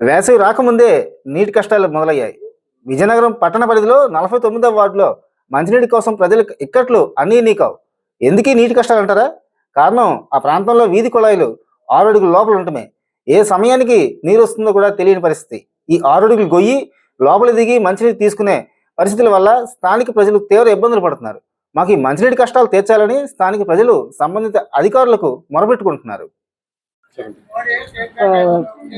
వేసవి రాకముందే నీటి కష్టాలు మొదలయ్యాయి. విజయనగరం పట్టణ పరిధిలో నలభై తొమ్మిదవ వార్డులో మంచినీటి కోసం ప్రజలు ఇక్కట్లు అన్నీ నీకావు. ఎందుకీ నీటి కష్టాలు అంటారా కారణం ఆ ప్రాంతంలో వీధి కుళాయిలు ఆరు లోపల ఉండటమే ఏ సమయానికి నీరు వస్తుందో కూడా తెలియని పరిస్థితి. ఈ ఆరడుగులు గొయ్యి లోపల దిగి మంచినీరు తీసుకునే పరిస్థితుల వల్ల స్థానిక ప్రజలు తీవ్ర ఇబ్బందులు పడుతున్నారు. మాకు ఈ మంచినీటి కష్టాలు తీర్చాలని స్థానిక ప్రజలు సంబంధిత అధికారులకు మొరబెట్టుకుంటున్నారు ఆ,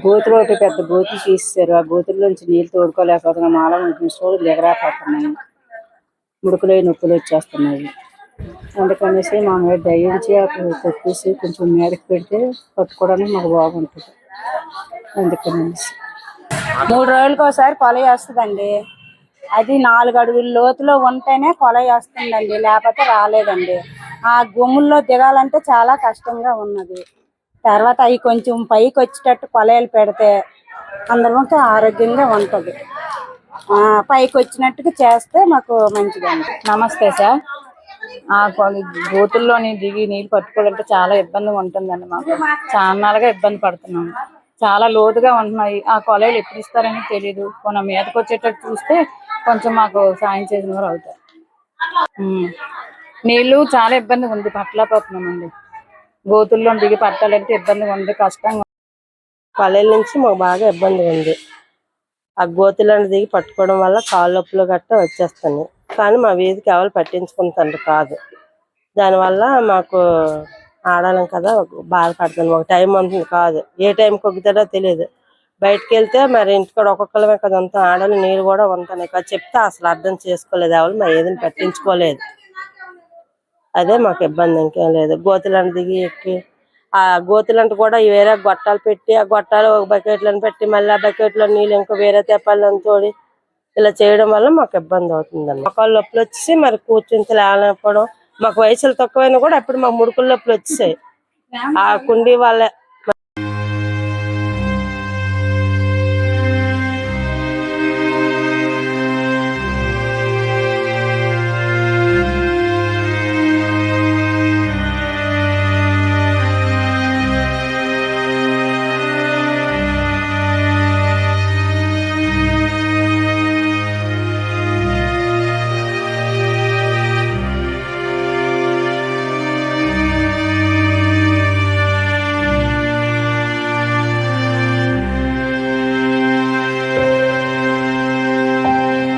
గోతులు ఒకటి పెద్ద గోతులు తీసేశారు. ఆ గోతుల్లోంచి నీళ్ళు తోడుకోలేకపోతున్నాం మాల చూడు దిగరాకపోతున్నాయి ముడుకులు నొప్పులు వచ్చేస్తున్నాయి. అందుకనేసి మా మీద దయించి అక్కడ కొట్టేసి కొంచెం మేడకి పెడితే పట్టుకోవడానికి మాకు బాగుంటుంది. అందుకనేసి. మూడు రోజులకి ఒకసారి కొలై వేస్తుందండి. అది నాలుగు అడుగుల లోతులో ఉంటేనే కొలై వేస్తుందండి. లేకపోతే రాలేదండి. ఆ గుమ్ముల్లో దిగాలంటే చాలా కష్టంగా ఉన్నది. తర్వాత అవి కొంచెం పైకి వచ్చేటట్టు కొలయలు పెడితే అందరం ఆరోగ్యంగా ఉంటుంది. ఆ, పైకి వచ్చినట్టుగా చేస్తే మాకు మంచిదండి. నమస్తే సార్. ఆ గోతుల్లోని దిగి నీళ్ళు పట్టుకోవాలంటే చాలా ఇబ్బందిగా ఉంటుందండి మాకు. చాలాగా ఇబ్బంది పడుతున్నాం. చాలా లోతుగా ఉంటున్నాయి. ఆ కొలైలు ఎప్పుడు ఇస్తారని తెలియదు కొన మీదకి వచ్చేటట్టు చూస్తే కొంచెం మాకు సాయం చేసిన వారు అవుతారు. నీళ్ళు నీళ్ళు చాలా ఇబ్బందిగా ఉంది. పట్ల పోతున్నామండి గోతుల్లో దిగి పట్టాలంటే ఇబ్బందిగా ఉంది కష్టంగా పల్లెల నుంచి మాకు బాగా ఇబ్బంది ఉంది. ఆ గోతులను దిగి పట్టుకోవడం వల్ల కాళ్ళు నొప్పులు గట్ట వచ్చేస్తున్నాయి. కానీ మా వీధికి ఎవరు పట్టించుకుంటారు కాదు. దానివల్ల మాకు ఆడాలం కదా బాధపడుతుంది ఒక టైం ఉంటుంది కాదు. ఏ టైం ఒగ్గుతాడో తెలియదు బయటకు వెళ్తే మరి ఇంటికాడ ఒక్కొక్కలమే కదా అంతా ఆడలు నీళ్ళు కూడా ఉంటాయి. కదా చెప్తే అసలు అర్థం చేసుకోలేదు. ఎవరు మా ఏదైనా పట్టించుకోలేదు. అదే మాకు ఇబ్బంది ఇంకేం లేదు. గోతులను దిగి ఎక్కి ఆ గోతులంట కూడా వేరే గొట్టాలు పెట్టి ఆ గొట్టాలు ఒక బకెట్లను పెట్టి మళ్ళీ ఆ బకెట్లో నీళ్ళు ఇంకా వేరే తెప్పాలను తోడి ఇలా చేయడం వల్ల మాకు ఇబ్బంది అవుతుందండి. మొక్కలు నొప్పులు వచ్చేసి మరి కూర్చుంటే లేకపోవడం మాకు వయసులు తక్కువైనా కూడా అప్పుడు మాకు ముడుకుల నొప్పులు వచ్చేసాయి. ఆ కుండీ వాళ్ళ